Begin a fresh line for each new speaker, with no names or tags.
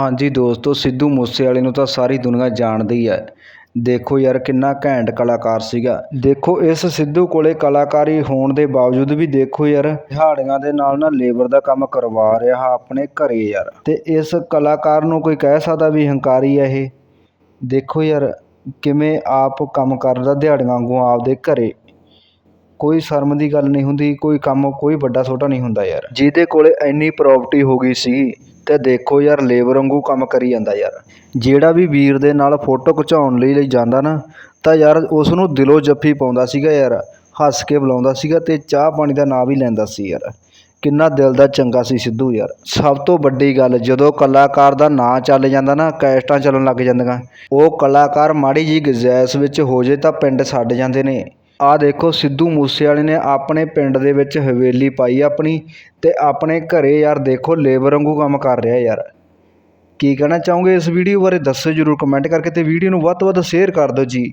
ਹਾਂਜੀ ਦੋਸਤੋ, ਸਿੱਧੂ ਮੂਸੇਵਾਲੇ ਨੂੰ ਤਾਂ ਸਾਰੀ ਦੁਨੀਆ ਜਾਣਦੀ ਹੈ। ਦੇਖੋ ਯਾਰ ਕਿੰਨਾ ਘੈਂਟ ਕਲਾਕਾਰ ਸੀਗਾ। ਦੇਖੋ ਇਸ ਸਿੱਧੂ ਕੋਲੇ ਕਲਾਕਾਰੀ ਹੋਣ ਦੇ ਬਾਵਜੂਦ ਵੀ ਦੇਖੋ ਯਾਰ, ਦਿਹਾੜੀਆਂ ਦੇ ਨਾਲ ਨਾ ਲੇਬਰ ਦਾ ਕੰਮ ਕਰਵਾ ਰਿਹਾ ਆਪਣੇ ਘਰੇ ਯਾਰ। ਤੇ ਇਸ ਕਲਾਕਾਰ ਨੂੰ ਕੋਈ ਕਹਿ ਸਕਦਾ ਵੀ ਹੰਕਾਰੀ ਹੈ ਇਹ? ਦੇਖੋ ਯਾਰ, ਕਿਵੇਂ ਆਪ ਕੰਮ ਕਰਦਾ ਦਿਹਾੜੀਆਂ ਵਾਂਗੂ ਆਪਦੇ ਘਰੇ। ਕੋਈ ਸ਼ਰਮ ਦੀ ਗੱਲ ਨਹੀਂ ਹੁੰਦੀ, ਕੋਈ ਕੰਮ ਕੋਈ ਵੱਡਾ ਛੋਟਾ ਨਹੀਂ ਹੁੰਦਾ ਯਾਰ। ਜਿਹਦੇ ਕੋਲੇ ਇੰਨੀ ਪ੍ਰਾਪਰਟੀ ਹੋ ਗਈ ਸੀ ਅਤੇ ਦੇਖੋ ਯਾਰ, ਲੇਬਰ ਵਾਂਗੂ ਕੰਮ ਕਰੀ ਜਾਂਦਾ ਯਾਰ। ਜਿਹੜਾ ਵੀ ਵੀਰ ਦੇ ਨਾਲ ਫੋਟੋ ਖਿਚਾਉਣ ਲਈ ਲਈ ਜਾਂਦਾ ਨਾ, ਤਾਂ ਯਾਰ ਉਸ ਨੂੰ ਦਿਲੋਂ ਜੱਫੀ ਪਾਉਂਦਾ ਸੀਗਾ ਯਾਰ, ਹੱਸ ਕੇ ਬੁਲਾਉਂਦਾ ਸੀਗਾ ਅਤੇ ਚਾਹ ਪਾਣੀ ਦਾ ਨਾਂ ਵੀ ਲੈਂਦਾ ਸੀ ਯਾਰ। ਕਿੰਨਾ ਦਿਲ ਦਾ ਚੰਗਾ ਸੀ ਸਿੱਧੂ ਯਾਰ। ਸਭ ਤੋਂ ਵੱਡੀ ਗੱਲ, ਜਦੋਂ ਕਲਾਕਾਰ ਦਾ ਨਾਂ ਚੱਲ ਜਾਂਦਾ ਨਾ, ਕੈਸਟਾਂ ਚੱਲਣ ਲੱਗ ਜਾਂਦੀਆਂ। ਉਹ ਕਲਾਕਾਰ ਮਾੜੀ ਜੀ ਗੁੰਜਾਇਸ਼ ਵਿੱਚ ਹੋ ਜੇ ਤਾਂ ਪਿੰਡ ਛੱਡ ਜਾਂਦੇ ਨੇ। ਆਹ ਦੇਖੋ, ਸਿੱਧੂ ਮੂਸੇਵਾਲੇ ਨੇ ਆਪਣੇ ਪਿੰਡ ਦੇ ਵਿੱਚ ਹਵੇਲੀ ਪਾਈ ਆਪਣੀ ਅਤੇ ਆਪਣੇ ਘਰ ਯਾਰ ਦੇਖੋ, ਲੇਬਰ ਵਾਂਗੂ ਕੰਮ ਕਰ ਰਿਹਾ ਯਾਰ। ਕੀ ਕਹਿਣਾ ਚਾਹੋਗੇ ਇਸ ਵੀਡੀਓ ਬਾਰੇ? ਦੱਸੋ ਜਰੂਰ ਕਮੈਂਟ ਕਰਕੇ ਅਤੇ ਵੀਡੀਓ ਨੂੰ ਵੱਧ ਤੋਂ ਵੱਧ ਸ਼ੇਅਰ ਕਰ ਦਿਓ ਜੀ।